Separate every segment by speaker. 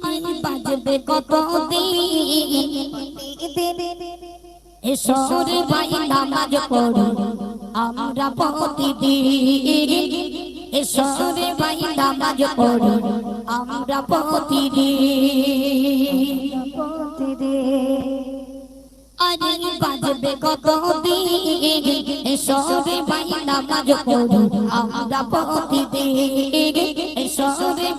Speaker 1: বাজবে কত এসরে ভাই নামাজ পড়ি আমরা প্রতিদিন এসরে ভাই নামাজ পড়ি আমরা প্রতিদিন আরে বাজবে কত দিন এসরে ভাই নামাজ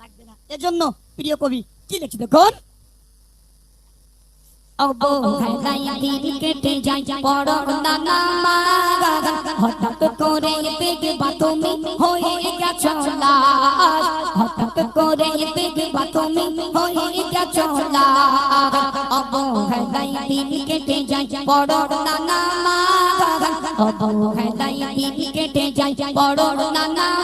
Speaker 2: লাগবে না। এজন্য প্রিয় কবি, কি লিখছি দেখুন?
Speaker 1: হঠাৎ করে দেখবা তুমি হয়ে গেছো হঠাৎ করে দেখবা তুমি হয়ে গেছো অবহেলাই দিন কেটে যায় পড়ো না নামাজ অবহেলাই দিন কেটে যায় পড়ো না নামাজ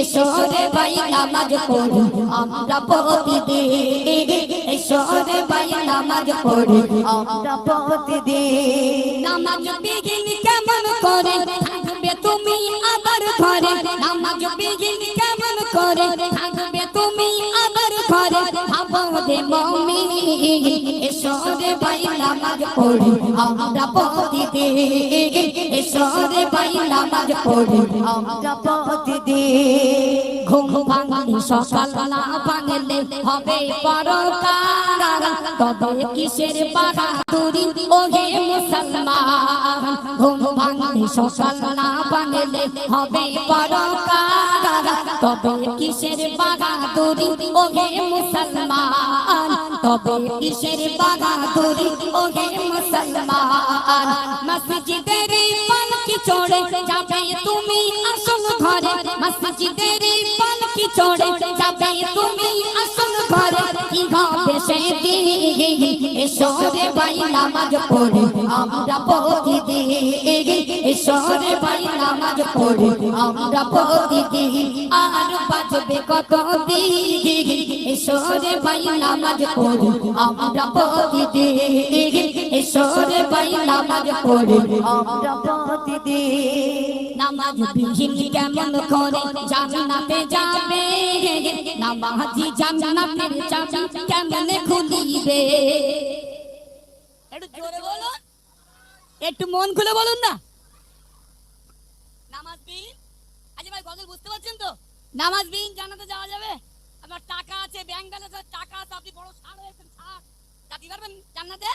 Speaker 1: এসরে ভাই, নামাজ পড়ি। আমরা প্রতিদিন ভাই, নামাজ পড়ি। আমরা প্রতিদিন নামাজ বিঘিন কেমন করে? থাকবে তুমি আবার ঘরে। নামাজ বিঘিন কেমন করে? থাকবে তুমি ভাবরে এসরে ভাই নামাজ পড়ি, আমরা প্রতিদিন এসরে ভাই নামাজ পড়ি, আমরা প্রতিদিন ঘুম ভাঙলে সকাল না ভাঙলে হবে পরকার। তবে কিসের বাহাদুরি ওহে মুসলমান? ঘুম ভাঙলে সকাল না ভাঙলে হবে পরকার। তবে কিসের বাহাদুরি ওহে মুসলমান? তবে কিসের বাহাদুরি ওহে মুসলমান মসজিদের পালকি চড়ে যাবে তুমি আসল ঘরে মসজিদের পালকি চড়ে যাবে তুমি আসল ঘরে কি হবে সেদিন এসরে ভাই নামাজ পড়ে আমরা প্রতিদিন এসরে ভাই নামাজ পড়ে, আমরা প্রতিদিন আর বাজবে কত দিন এসরে ভাই নামাজ পড়ে, আমরা প্রতিদিন এসরে ভাই নামাজ পড়ে, আমরা প্রতিদিন নামাজ বিহীন কেমন করে জান্নাতে যাবে? নামাজি জান্নাতের চাবি কেমনে খুলিবে?
Speaker 2: একটু জোরে বলুন। একটু মন খুলে বলুন না। আচ্ছা ভাই বুঝতে পারছেন তো? নামাজ বিহীন জানাতে যাওয়া যাবে? টাকা আছে আছে, টাকা আছে, আপনি বড় হয়েছেন যেতে পারবেন জান্নাতে?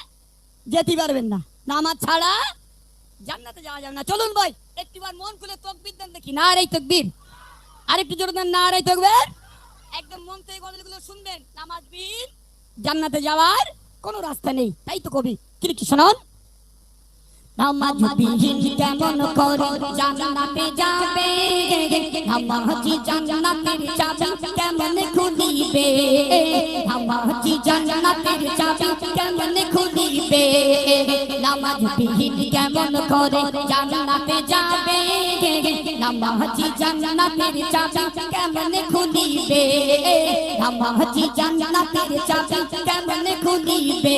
Speaker 2: যেতে পারবেন না। নামাজ ছাড়া জান্নাতে যাওয়া যাবে না। চলুন ভাই মন খুলে তকবির দেন দেখি। না তকবির। আরেকটু জোরে দেন, না তকবির। একদম মন থেকে গজলগুলো শুনবেন। নামাজ বিহীন জান্নাতে যাওয়ার কোনো রাস্তা নেই। তাই তো কবি। কি
Speaker 1: নামাজ বিহীন কেমন করে জান্নাতে যাবে? নামাজি জান্নাতের চাবি কেমন খুলিবে? নামাজি জান্নাতের চাবি কেমন খুলিবে? নামাজ বিহীন কেমন করে জান্নাতে যাবে? নামাজি জান্নাতের চাবি কেমন খুলিবে? নামাজি জান্নাতের চাবি কেমন খুলিবে?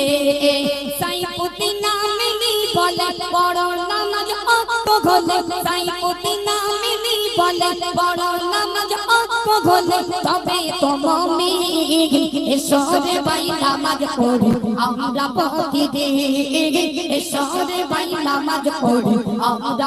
Speaker 1: বড় প্রতি নামিনি বলে, বড় নামাজ অক্ত ঘলে তবে তো মমি এসরে নামাজ পড়ি, আমরা